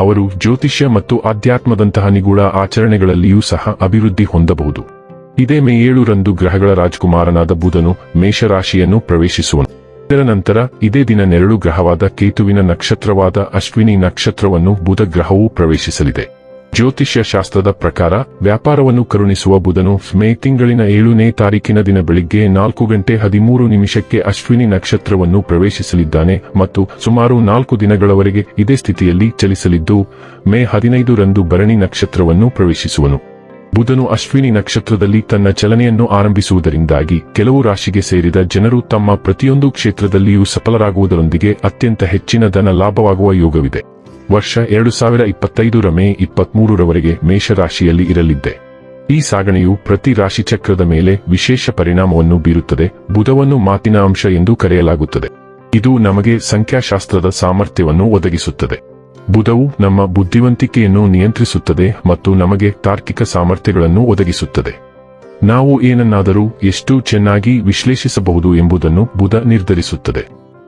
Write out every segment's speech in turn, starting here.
ಅವರು ಜ್ಯೋತಿಷ್ಯ ಮತ್ತು ಆಧ್ಯಾತ್ಮದಂತಹ ನಿಗೂಢ ಆಚರಣೆಗಳಲ್ಲಿಯೂ ಸಹ ಅಭಿವೃದ್ಧಿ ಹೊಂದಬಹುದು. ಇದೇ ಮೇ ಏಳುರಂದು ಗ್ರಹಗಳ ರಾಜಕುಮಾರನಾದ ಬುಧನು ಮೇಷರಾಶಿಯನ್ನು ಪ್ರವೇಶಿಸುವನು. ಇದರ ನಂತರ ಇದೇ ದಿನ ನೆರಳು ಗ್ರಹವಾದ ಕೇತುವಿನ ನಕ್ಷತ್ರವಾದ ಅಶ್ವಿನಿ ನಕ್ಷತ್ರವನ್ನು ಬುಧ ಗ್ರಹವೂ ಪ್ರವೇಶಿಸಲಿದೆ. ಜ್ಯೋತಿಷ್ಯ ಶಾಸ್ತ್ರದ ಪ್ರಕಾರ, ವ್ಯಾಪಾರವನ್ನು ಕರುಣಿಸುವ ಬುಧನು ಮೇ ತಿಂಗಳಿನ ಏಳನೇ ತಾರೀಕಿನ ದಿನ ಬೆಳಿಗ್ಗೆ ನಾಲ್ಕು ಗಂಟೆ ಹದಿಮೂರು ನಿಮಿಷಕ್ಕೆ ಅಶ್ವಿನಿ ನಕ್ಷತ್ರವನ್ನು ಪ್ರವೇಶಿಸಲಿದ್ದಾನೆ ಮತ್ತು ಸುಮಾರು ನಾಲ್ಕು ದಿನಗಳವರೆಗೆ ಇದೇ ಸ್ಥಿತಿಯಲ್ಲಿ ಚಲಿಸಲಿದ್ದು, ಮೇ ಹದಿನೈದು ರಂದು ಭರಣಿ ನಕ್ಷತ್ರವನ್ನು ಪ್ರವೇಶಿಸುವನು. ಬುಧನು ಅಶ್ವಿನಿ ನಕ್ಷತ್ರದಲ್ಲಿ ತನ್ನ ಚಲನೆಯನ್ನು ಆರಂಭಿಸುವುದರಿಂದಾಗಿ ಕೆಲವು ರಾಶಿಗೆ ಸೇರಿದ ಜನರು ತಮ್ಮ ಪ್ರತಿಯೊಂದು ಕ್ಷೇತ್ರದಲ್ಲಿಯೂ ಸಫಲರಾಗುವುದರೊಂದಿಗೆ ಅತ್ಯಂತ ಹೆಚ್ಚಿನ ಧನ ಲಾಭವಾಗುವ ಯೋಗವಿದೆ. ವರ್ಷ ಎರಡು ಸಾವಿರ ಇಪ್ಪತ್ತೈದರ ಮೇ ಇಪ್ಪತ್ಮೂರರವರೆಗೆ ಮೇಷರಾಶಿಯಲ್ಲಿ ಇರಲಿದ್ದೆ. ಈ ಸಾಗಣೆಯು ಪ್ರತಿ ರಾಶಿಚಕ್ರದ ಮೇಲೆ ವಿಶೇಷ ಪರಿಣಾಮವನ್ನು ಬೀರುತ್ತದೆ. ಬುಧವನ್ನು ಮಾತಿನ ಅಂಶ ಎಂದು ಕರೆಯಲಾಗುತ್ತದೆ. ಇದು ನಮಗೆ ಸಂಖ್ಯಾಶಾಸ್ತ್ರದ ಸಾಮರ್ಥ್ಯವನ್ನು ಒದಗಿಸುತ್ತದೆ. ಬುಧವು ನಮ್ಮ ಬುದ್ಧಿವಂತಿಕೆಯನ್ನು ನಿಯಂತ್ರಿಸುತ್ತದೆ ಮತ್ತು ನಮಗೆ ತಾರ್ಕಿಕ ಸಾಮರ್ಥ್ಯಗಳನ್ನು ಒದಗಿಸುತ್ತದೆ. ನಾವು ಏನನ್ನಾದರೂ ಎಷ್ಟು ಚೆನ್ನಾಗಿ ವಿಶ್ಲೇಷಿಸಬಹುದು ಎಂಬುದನ್ನು ಬುಧ ನಿರ್ಧರಿಸುತ್ತದೆ.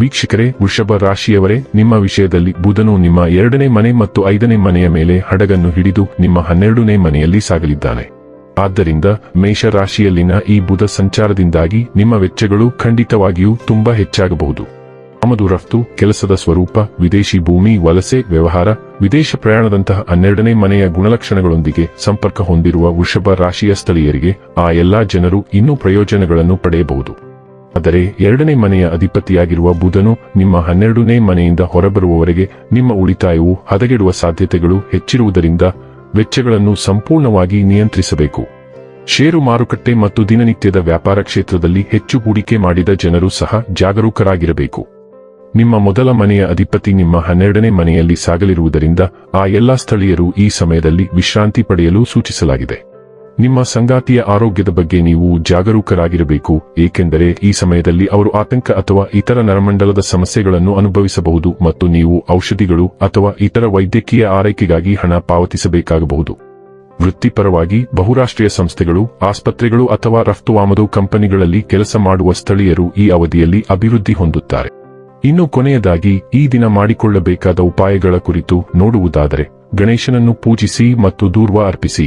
ವೀಕ್ಷಕರೇ, ವೃಷಭ ರಾಶಿಯವರೇ, ನಿಮ್ಮ ವಿಷಯದಲ್ಲಿ ಬುಧನು ನಿಮ್ಮ ಎರಡನೇ ಮನೆ ಮತ್ತು ಐದನೇ ಮನೆಯ ಮೇಲೆ ಹಡಗನ್ನು ಹಿಡಿದು ನಿಮ್ಮ ಹನ್ನೆರಡನೇ ಮನೆಯಲ್ಲಿ ಸಾಗಲಿದ್ದಾನೆ. ಆದ್ದರಿಂದ ಮೇಷ ರಾಶಿಯಲ್ಲಿನ ಈ ಬುಧ ಸಂಚಾರದಿಂದಾಗಿ ನಿಮ್ಮ ವೆಚ್ಚಗಳು ಖಂಡಿತವಾಗಿಯೂ ತುಂಬಾ ಹೆಚ್ಚಾಗಬಹುದು. ಆಮದು ರಫ್ತು ಕೆಲಸದ ಸ್ವರೂಪ, ವಿದೇಶಿ ಭೂಮಿ, ವಲಸೆ, ವ್ಯವಹಾರ, ವಿದೇಶ ಪ್ರಯಾಣದಂತಹ ಹನ್ನೆರಡನೇ ಮನೆಯ ಗುಣಲಕ್ಷಣಗಳೊಂದಿಗೆ ಸಂಪರ್ಕ ಹೊಂದಿರುವ ವೃಷಭ ರಾಶಿಯ ಸ್ಥಳೀಯರಿಗೆ ಆ ಎಲ್ಲಾ ಜನರು ಇನ್ನೂ ಪ್ರಯೋಜನಗಳನ್ನು ಪಡೆಯಬಹುದು. ಆದರೆ ಎರಡನೇ ಮನೆಯ ಅಧಿಪತಿಯಾಗಿರುವ ಬುಧನು ನಿಮ್ಮ ಹನ್ನೆರಡನೇ ಮನೆಯಿಂದ ಹೊರಬರುವವರೆಗೆ ನಿಮ್ಮ ಉಳಿತಾಯವು ಹದಗೆಡುವ ಸಾಧ್ಯತೆಗಳು ಹೆಚ್ಚಿರುವುದರಿಂದ ವೆಚ್ಚಗಳನ್ನು ಸಂಪೂರ್ಣವಾಗಿ ನಿಯಂತ್ರಿಸಬೇಕು. ಷೇರು ಮಾರುಕಟ್ಟೆ ಮತ್ತು ದಿನನಿತ್ಯದ ವ್ಯಾಪಾರ ಕ್ಷೇತ್ರದಲ್ಲಿ ಹೆಚ್ಚು ಹೂಡಿಕೆ ಮಾಡಿದ ಜನರು ಸಹ ಜಾಗರೂಕರಾಗಿರಬೇಕು. ನಿಮ್ಮ ಮೊದಲ ಮನೆಯ ಅಧಿಪತಿ ನಿಮ್ಮ ಹನ್ನೆರಡನೇ ಮನೆಯಲ್ಲಿ ಸಾಗಲಿರುವುದರಿಂದ ಆ ಎಲ್ಲಾ ಸ್ಥಳೀಯರು ಈ ಸಮಯದಲ್ಲಿ ವಿಶ್ರಾಂತಿ ಪಡೆಯಲು ಸೂಚಿಸಲಾಗಿದೆ. ನಿಮ್ಮ ಸಂಗಾತಿಯ ಆರೋಗ್ಯದ ಬಗ್ಗೆ ನೀವು ಜಾಗರೂಕರಾಗಿರಬೇಕು, ಏಕೆಂದರೆ ಈ ಸಮಯದಲ್ಲಿ ಅವರು ಆತಂಕ ಅಥವಾ ಇತರ ನರಮಂಡಲದ ಸಮಸ್ಯೆಗಳನ್ನು ಅನುಭವಿಸಬಹುದು ಮತ್ತು ನೀವು ಔಷಧಿಗಳು ಅಥವಾ ಇತರ ವೈದ್ಯಕೀಯ ಆರೈಕೆಗಾಗಿ ಹಣ ಪಾವತಿಸಬೇಕಾಗಬಹುದು. ವೃತ್ತಿಪರವಾಗಿ ಬಹುರಾಷ್ಟ್ರೀಯ ಸಂಸ್ಥೆಗಳು, ಆಸ್ಪತ್ರೆಗಳು ಅಥವಾ ರಫ್ತು ಆಮದು ಕಂಪನಿಗಳಲ್ಲಿ ಕೆಲಸ ಮಾಡುವ ಸ್ಥಳೀಯರು ಈ ಅವಧಿಯಲ್ಲಿ ಅಭಿವೃದ್ಧಿ ಹೊಂದುತ್ತಾರೆ. ಇನ್ನು ಕೊನೆಯದಾಗಿ, ಈ ದಿನ ಮಾಡಿಕೊಳ್ಳಬೇಕಾದ ಉಪಾಯಗಳ ಕುರಿತು ನೋಡುವುದಾದರೆ, ಗಣೇಶನನ್ನು ಪೂಜಿಸಿ ಮತ್ತು ದೂರ್ವ ಅರ್ಪಿಸಿ